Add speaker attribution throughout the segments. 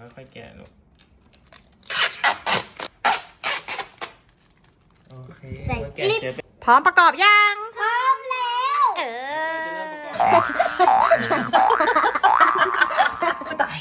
Speaker 1: ค่อยๆแกะลูกโอเค
Speaker 2: ใส่
Speaker 1: เมื่อแกะ
Speaker 2: คลิป
Speaker 1: เสร็จเป็น
Speaker 3: พร้อมประกอบยัง
Speaker 2: พร้อมแล้ว
Speaker 3: เอ
Speaker 1: จะเริ่ม
Speaker 3: อ
Speaker 1: ประกอบ
Speaker 3: ตาย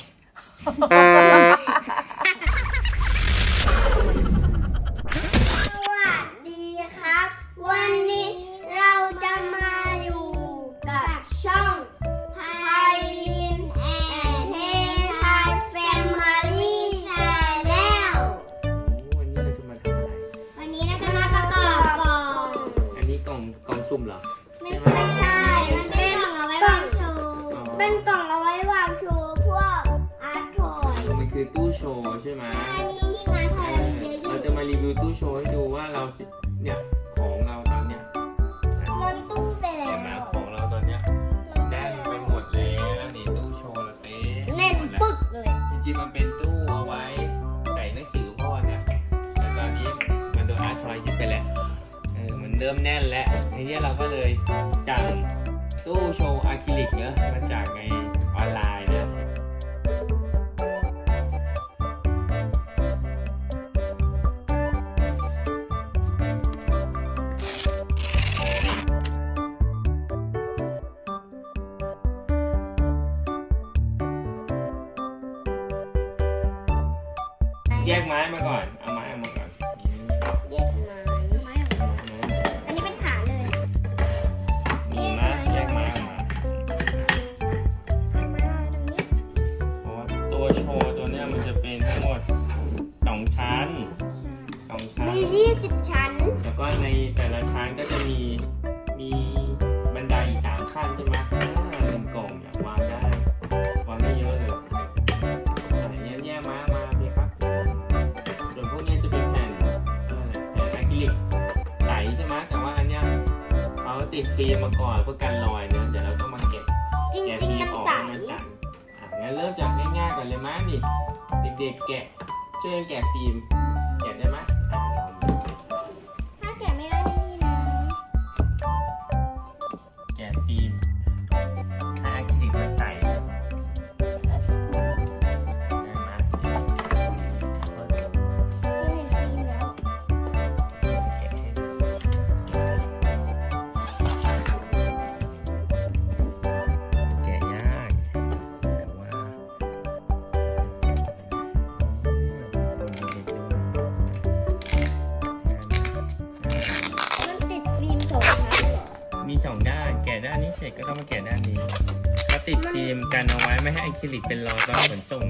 Speaker 2: ริง
Speaker 1: ๆมันเป็นตู้เอาไว้ใส่หนังสือพ่อนะแต่ตอนนี้มันโดนอาร์ตทอยยึดไปแล้วเออมันเริ่มแน่นแล้วทีนี้เราก็เลยสั่งตู้โชว์อะคริลิกเนอะมาจากใน แยกไม้มาก่อน เอาไม้ออกมาก่อน
Speaker 2: แยกไม้ไม้ออกมาอันนี้เป็นฐานเลย
Speaker 1: มีนะแยกไม้ออกมา
Speaker 2: เอามาตรงนี้
Speaker 1: เพราะว่าตัวโชว์ตัวเนี้ยมันจะเป็นทั้งหมดสองชั้นสองชั้น
Speaker 2: มียี่สิบชั้น
Speaker 1: แล้วก็ในแต่ละชั้นก็จะมีมี เขาติดฟิล์มมาก่อนเพื่อกันรอยเนอะเดี๋ยวเราต้องมาเก็บ
Speaker 2: จริง
Speaker 1: แกะ
Speaker 2: จริง
Speaker 1: ฟิล์
Speaker 2: มัน
Speaker 1: ออก
Speaker 2: ใส
Speaker 1: ให้มันสั่นอะงั้นเริ่มจากง่ายๆก่อนเลยมั้ยนี่เด็กๆแกะช่วยกันแกะฟิล์ม กะด้า
Speaker 2: นนี้
Speaker 1: ก็ติ
Speaker 2: ดฟิล์ม
Speaker 1: กันเอาไว้ไม่ให้อะคริลิกเป็นรอยตอนขนส่ง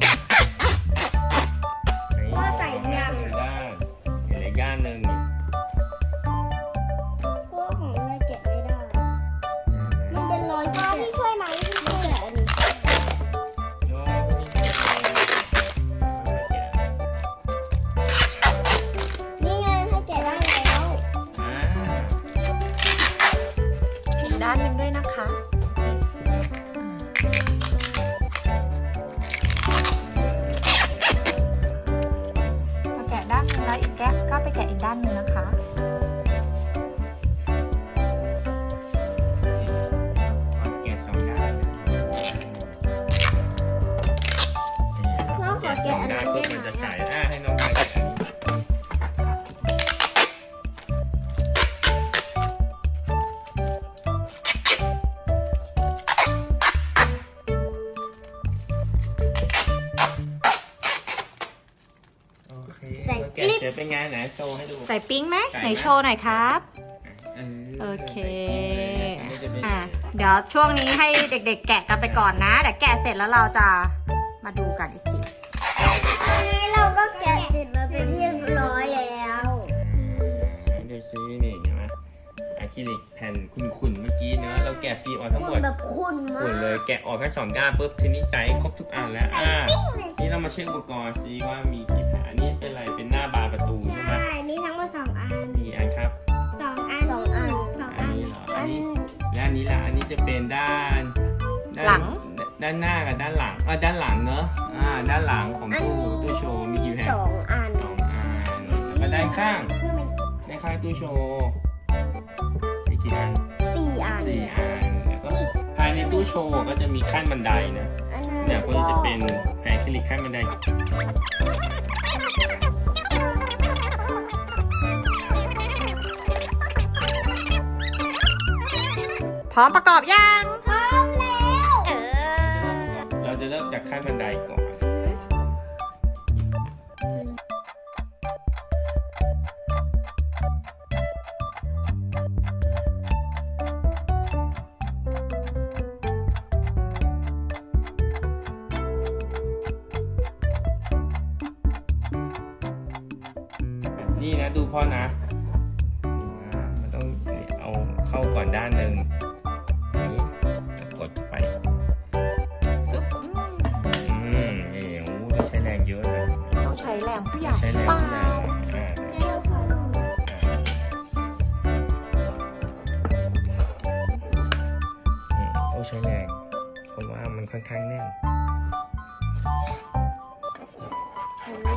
Speaker 1: เสร็จเป็นไงไหนโชว์ให้ดู
Speaker 3: ใส่ปิ๊งไหม
Speaker 1: ใส่
Speaker 3: ไหน
Speaker 1: นะ
Speaker 3: โชว์หน่อยครับ โอเค อะ เดี๋ยวช่วงนี้ให้เด็ก ๆ แกะกันไปก่อนนะ เดี๋ยวแกะเสร็จแล้วเราจะมาดูกันอีกที
Speaker 2: วันนี้เราก็แกะเสร็จมาเป็นที่เรียบร้อยแล้ว
Speaker 1: ดูซินี่เห็นไหมอะคริลิกแผ่นขุ่นๆเมื่อกี้เนอะเราแกะฟิล์มออกทั้งหม
Speaker 2: คุ
Speaker 1: ด
Speaker 2: ณแบบคุณมา
Speaker 1: ขุ่นเลย
Speaker 2: ก
Speaker 1: แกะออกแค่สองด้านปุ๊บทีนี้ใส่ครบทุกอันแล้ว
Speaker 2: ใส่
Speaker 1: อ่า
Speaker 2: ปิ้งเลย
Speaker 1: นี่เรามาเช็คอุปกรณ์ซิว่ามีกี่แผ่นอันนี้เป็นอะไรเป็นหน้า จะเป็นด้านด้าน
Speaker 3: หลัง
Speaker 1: ด้านหน้ากับด้านหลังอ่าด้านหลังเนอะอ่าด้านหลังของ
Speaker 2: อัน
Speaker 1: ตู้
Speaker 2: นี้
Speaker 1: ตู้โชว์มีกี่แผ่น
Speaker 2: สองอัน
Speaker 1: สองอันแล้วก็ด้านข้าง
Speaker 2: เพื่อมัน
Speaker 1: ด้านข้างตู้โชว์มีกี่อัน
Speaker 2: สี่อัน
Speaker 1: สี่อันแล้วก็ภายในตู้โชว์ก็จะมีขั้นบันไดนะ
Speaker 2: อันนี้
Speaker 1: เนี่ยพวกนี้จะเป็นแผงคลิกขั้นบันได
Speaker 3: ร้อมประกอบยัง
Speaker 2: พร้อมแล้ว
Speaker 3: เออ
Speaker 1: เราจะเริ่มจากขั้นบันไดก่อนนี่นะดูพ่อนะนี่นะมันต้องเอาเข้าก่อนด้านหนึ่ง เป
Speaker 3: ล่า
Speaker 1: แรงอ่า
Speaker 2: เดี๋ยวขอดู
Speaker 1: อืมต้องใช้แรงเพราะว่ามันค่อนข้างแน่น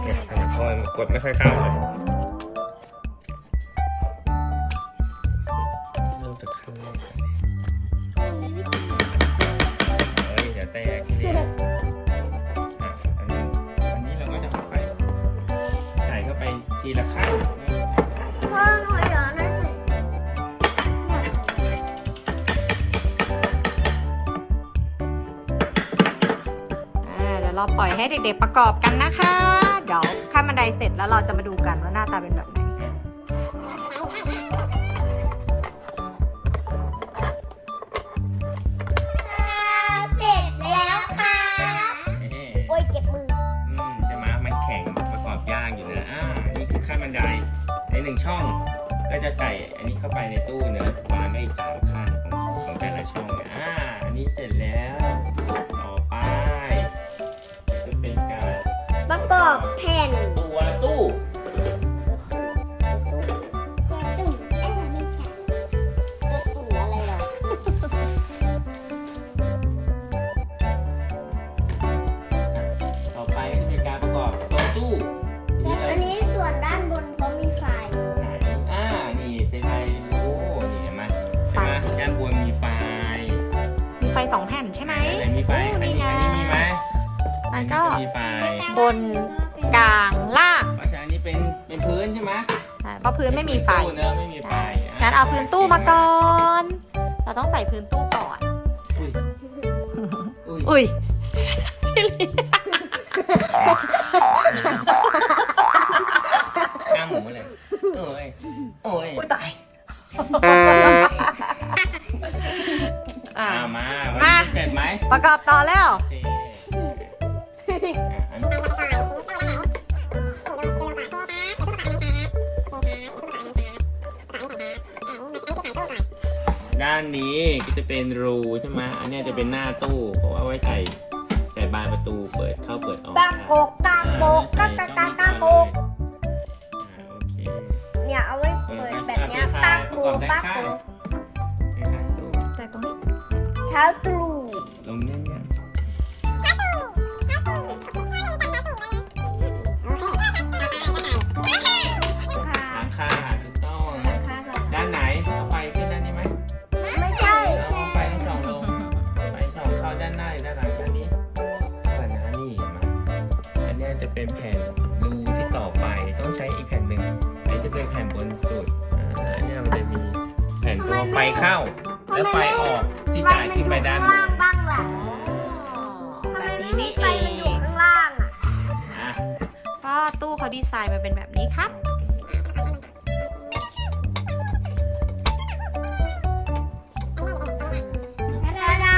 Speaker 1: เนี่ยอันนี้พอกดไม่ค่อยเข้าเลย เดี๋ยวเราปล่
Speaker 2: อยให้
Speaker 3: เด็กๆประกอบกันนะคะ เดี๋ยวขั้นบันไดเสร็จแล้วเราจะมาดูกันว่าหน้าตาเป็นแบบไหน
Speaker 2: เสร็จแล้วค่ะ
Speaker 1: เอ๊ะ
Speaker 2: โอ้ยเจ็บมือ
Speaker 1: อืมใช่ไหมมันแข็งประกอบยากอยู่นะอ่านี่คือขั้นบันไดในหนึ่งช่อง ก็จะใส่อันนี้เข้าไปในตู้เนอะวางได้อีกสามขั้นของของแต่ละช่องเนี่ยอ่าอันนี้เสร็จแล้ว
Speaker 2: อบแผ่น
Speaker 1: ตัวตู้
Speaker 2: ตุ่มเอ๊ะไม่ใช่ตุ่มอะไรหรอ
Speaker 1: ต่อไปก็จะเป็นการประกอบตัวตู้ทีนี้
Speaker 2: อันนี้ส่วนด้านบนเขามีไฟ
Speaker 1: เราอ่านี่เป็นไฟโอ้นี่เห็นไหมใช่ไหมด้านบนมีไฟ
Speaker 3: มีไฟสองแผ่นใช่ไหม
Speaker 1: ไหนมีไฟอันนี้อันนี้มีไหม
Speaker 3: มันก็
Speaker 1: มีไฟ
Speaker 3: บน กลางล่าง
Speaker 1: เพราะฉะนั้นนี่เป็นเป็นพื้นใช่ไหม
Speaker 3: อ่าเพราะพื้นไม่มีไฟ
Speaker 1: ตู้เนอะไม่มีไฟ
Speaker 3: งั้นเอาพื้นตู้มาก่อน เราต้องใส่พื้นตู้ก่อน
Speaker 1: อุ้ยอุ้ย
Speaker 3: อุ้ย
Speaker 1: หน้าหมูเลยโอ้ยโอ้ย
Speaker 3: อุ้ยตายอ่า
Speaker 1: อ่ามาวัน
Speaker 3: มา
Speaker 1: นี้เสร็จไหม
Speaker 3: ประกอบต่อแล้ว
Speaker 1: ด้านนี้ก็จะเป็นรูใช่ไหมอันเนี้ยจะเป็นหน้าตู้เพราะว่าไว้ใส่ใส่บานประตูเปิดเข้าเปิดออก
Speaker 2: ตาโกกตาโกกตาตาตาตาโกก
Speaker 1: อ่าโอเค
Speaker 2: เนี่ยเอาไว้เปิดแบบเนี้ยตาโกกตาโกก
Speaker 1: ในหน้าตู้
Speaker 3: ใส่ตรงนี้
Speaker 2: เช้าตรู่
Speaker 1: ดีไซ
Speaker 3: น์มาเป็นแบบนี้ครับ
Speaker 2: ดาดา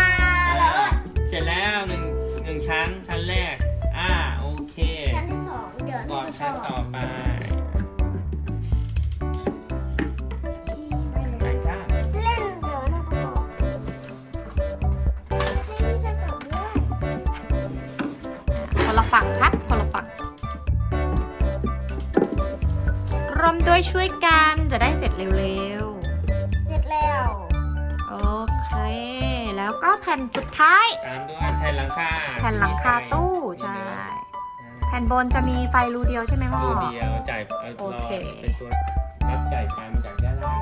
Speaker 2: แล้ว
Speaker 1: อ่าเสร็จแล้วหนึ่งหนึ่งชั้นชั้นแรก อ่าโอเค
Speaker 2: ชั้นที่สองเดี๋ยว
Speaker 1: ก่อนชั้นต่อไปไหนจ้า
Speaker 2: เล่นเดี๋ยวนะประกอบให้นี่ประกอบด้วย
Speaker 3: คนละฝั่งครับ ด้วยช่วยกันจะได้เสร็จเร็ว
Speaker 2: เสร็จแล้ว
Speaker 3: ๆ โอเค แล้วก็แผ่นสุดท้าย
Speaker 1: ตามด้วยแผ่นหลังคา
Speaker 3: แผ่นหลังคาตู้ใช่ แผ่นบนจะมีไฟรูเดียวใช่ไหมพ่อ
Speaker 1: รูเดียวจ่ายเอา
Speaker 3: โอ
Speaker 1: รอ
Speaker 3: เค
Speaker 1: เป็นตัวรับจ่ายไฟมาจากด้านล่าง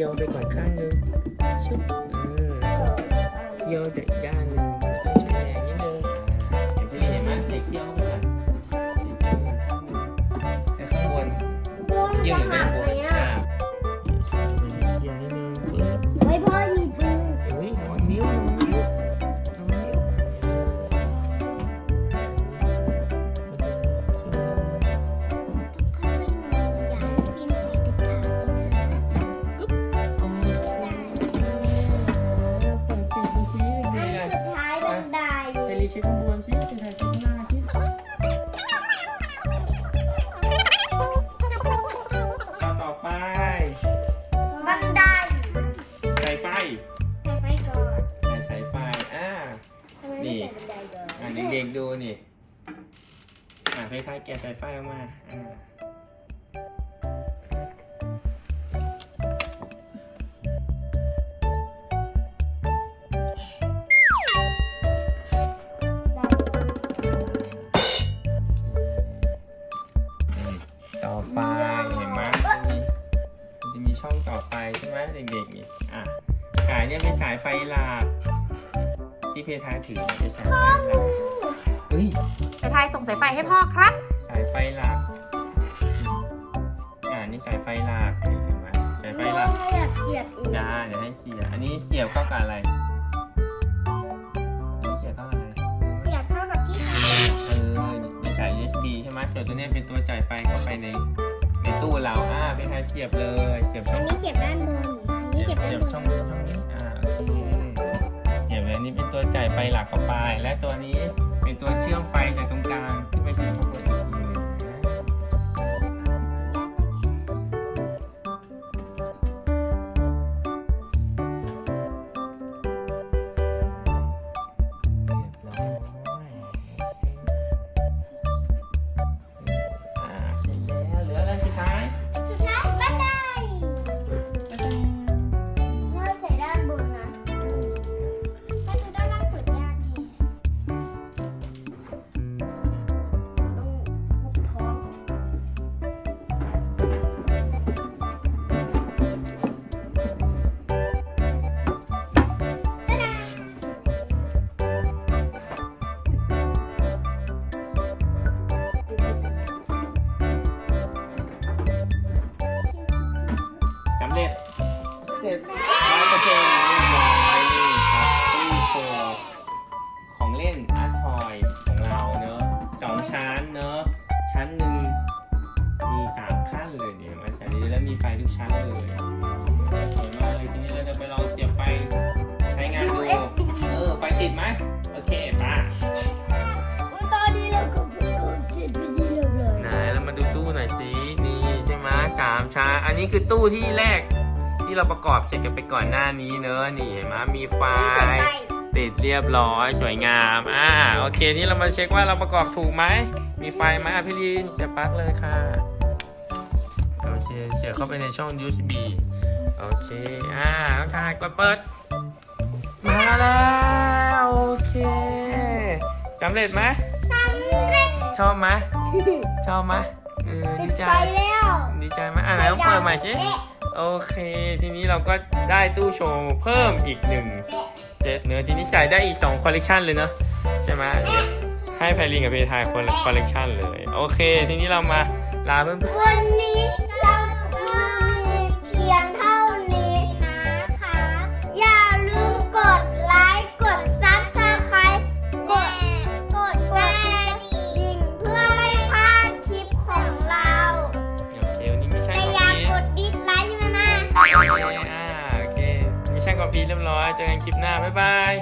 Speaker 1: treo bên ngoài cá ngư เด็กๆ
Speaker 2: ดูนี่
Speaker 1: อ่าคล้ายๆแกะสายไฟออกมาอ่า ที่เพทายถือเนี่ยเป็นสายไฟหลักเฮ้ย
Speaker 3: ไปทายส่งสายไฟให้พ่อครับ
Speaker 1: สายไฟหลักอ่านี่สายไฟหลักเห็นไหมสายไฟหลัก
Speaker 2: พ่ออยากเสียบอีก
Speaker 1: ได้เดี๋ยวให้เสียบอันนี้เสียบเข้ากับอะไรอันนี้เสียบเข้ากับอะไร
Speaker 2: เสียบเท่ากับที่
Speaker 1: เออเป็นสาย USB ใช่ไหมส่วนตัวเนี้ยเป็นตัวจ่ายไฟเข้าไปในในตู้เราอ่าเป็นไงเสียบเลย เสียบ
Speaker 2: อั
Speaker 1: ช่อนง
Speaker 2: นี้เสียบด้านบนอันนี้เสียบด้าน
Speaker 1: เสียบบ
Speaker 2: น
Speaker 1: ช่องนี้ช่อง นนี้เป็นตัวจ่ายไฟหลักเข้าไป และตัวนี้เป็นตัวเชื่อมไฟจากตรงกลางที่ไปสู่ นอันนี้คื
Speaker 2: อตู้
Speaker 1: ที่แรก ที่เราประกอบเสร็จกันไปก่อนหน้านี้เนอะนี่เห็นไหมมีไฟ
Speaker 2: เสียบไฟ
Speaker 1: ติดเรียบร้อยสวยงาม อ่าโอเค นี่เรามาเช็คว่าเราประกอบถูกไหม มีไฟไหมอะพี่ลินเสียบปลั๊กเลยค่ะ โอเคเสียบเข้าไปในช่อง USB โอเค อ่าแล้วค่ะกดเปิด มาแล้วโอเคสำเร็จไหม
Speaker 2: สำเร็จ
Speaker 1: ชอบไหมชอบไหม เออ
Speaker 2: ติ
Speaker 1: ดี
Speaker 2: ด
Speaker 1: ใจ
Speaker 2: ไฟแล้ว
Speaker 1: ดีใจไหมอะไหนลองเปิดใหม่สิ
Speaker 2: เป๊ะ
Speaker 1: โอเค ทีนี้เราก็ได้ตู้โชว์เพิ่มอีกหนึ่ง
Speaker 2: เป๊ะ
Speaker 1: เซตเนื้อะทีนี้ใส่ได้อีก2คอลเลกชันเลยเนอะใช่ไหมให้ไพลินกับเพทายคนละคอลเลกชันเลย โอเค ทีนี้เรามาลาเพื่อน
Speaker 2: วันนี้ น้อย เจ
Speaker 1: อกันคลิปหน้า
Speaker 2: บ๊ายบาย